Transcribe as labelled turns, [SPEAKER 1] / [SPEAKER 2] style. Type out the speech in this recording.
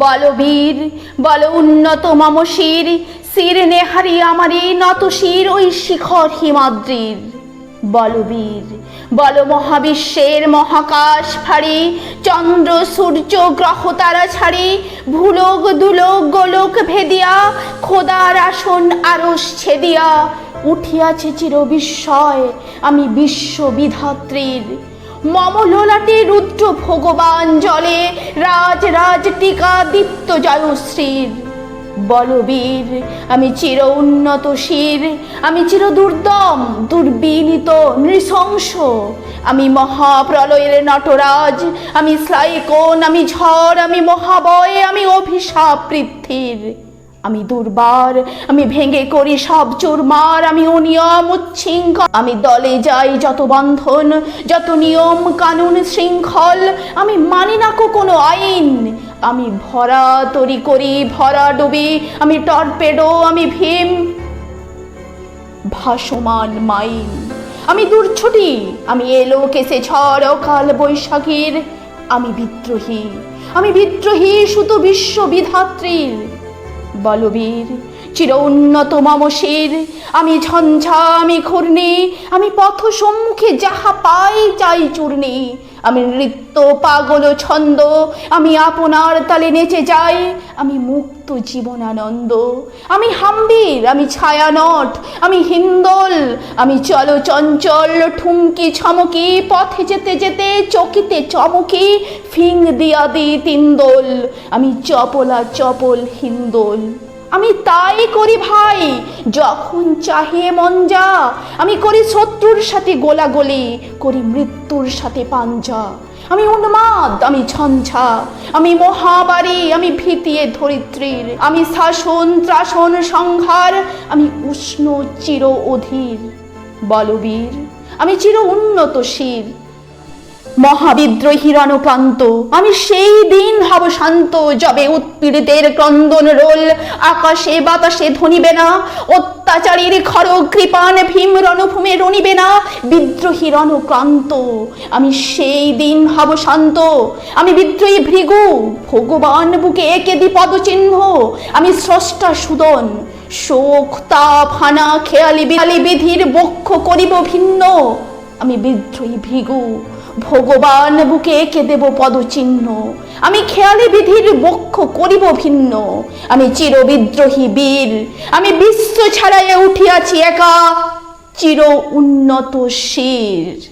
[SPEAKER 1] বলবীর বল উন্নত মম শির শির নেহারি আমারি নত শির ওই শিখর হিমাদ্রির। বলবীর বল মহাবিশ্বের মহাকাশ ফাড়ি, চন্দ্র, সূর্য, গ্রহ তারা ছাড়ি, ভুলোক, দুলোক, গোলক ভেদিয়া, খোদার আসন আরস ছেদিয়া, উঠিয়াছে চির বিস্ময় আমি বিশ্ববিধাত্রীর মম লোলাটে রুদ্র ভগবান জলে রাজ রাজ টিকা দীপ্ত জয়শ্রীর। বলবীর, আমি চির উন্নত শির, আমি চির দুর্দম, দুর্বিনীত, নৃশংস। আমি মহাপ্রলয়ের নটরাজ, আমি স্লাইকোন আমি ঝড়, আমি মহাবয়, আমি অভিশাপ পৃথ্বীর। আমি দুর্বার, আমি ভেঙে করি সব চুরমার, আমি অনিয়ম উচ্ছৃঙ্খল, আমি দলে যাই যত বন্ধন, যত নিয়ম কানুন শৃঙ্খল, আমি মানি না কোনো আইন, আমি ভরা তরি করি, ভরা ডুবি, আমি টর্পেডো, আমি ভীম, ভাসমান মাইন আমি দূরছুটি, আমি এলো কেসে ঝড় কাল বৈশাখীর, আমি বিদ্রোহী আমি বিদ্রোহী সুত বিশ্ববিধাত্রীর বলবীর চির উন্নত মম শির আমি ঝঞ্ঝা আমি ঘূর্ণি, আমি পথ সম্মুখে যাহা পাই চাই চূর্ণি। আমি নৃত্য পাগল ছন্দ, আমি আপনার তালে নেচে যাই, আমি মুক্ত জীবনানন্দ। আমি হাম্বির, আমি ছায়ানট, আমি হিন্দোল, আমি চল চঞ্চল, ঠুমকি ছমকি, পথে যেতে যেতে চকিতে চমকি, ফিং দিয়া দি তিন্দোল আমি চপলা চপল হিন্দোল। আমি তাই করি ভাই, যখন চাহে মন যা, আমি করি শত্রুর সাথে গোলাগলি, করি মৃত্যুর সাথে পাঞ্জা। আমি উন্মাদ, আমি ঝঞ্ঝা, আমি মহাবাড়ি আমি ভীতিয়ে ধরিত্রীর। আমি শাসন, ত্রাসন, সংহার, আমি উষ্ণ চির অধীর। বলবীর, আমি চির উন্নত শির মহাবিদ্রোহী রণক্রান্ত আমি সেই দিন হব শান্ত, যবে উৎপীড়িতের ক্রন্দন রোল, আকাশে বাতাসে ধনিবে না, অত্যাচারীর খর কৃপান ভীম রণভূমে রণিবে না বিদ্রোহী রণক্রান্ত আমি সেই দিন হব শান্ত, আমি বিদ্রোহী ভৃগু, ভগবান বুকে একে দি পদচিহ্ন, আমি স্রষ্টা সুদন, শোক, তাপ, হানা, খেয়ালি বিধির বক্ষ করিব ভিন্ন, আমি বিদ্রোহী ভৃগু ভগবান বুকে এঁকে দেব পদচিহ্ন। আমি খেয়ালি বিধির বক্ষ করিব ভিন্ন। আমি চির বিদ্রোহী বীর। আমি বিশ্ব ছাড়াইয়া উঠিয়াছি একা। চির উন্নত শির।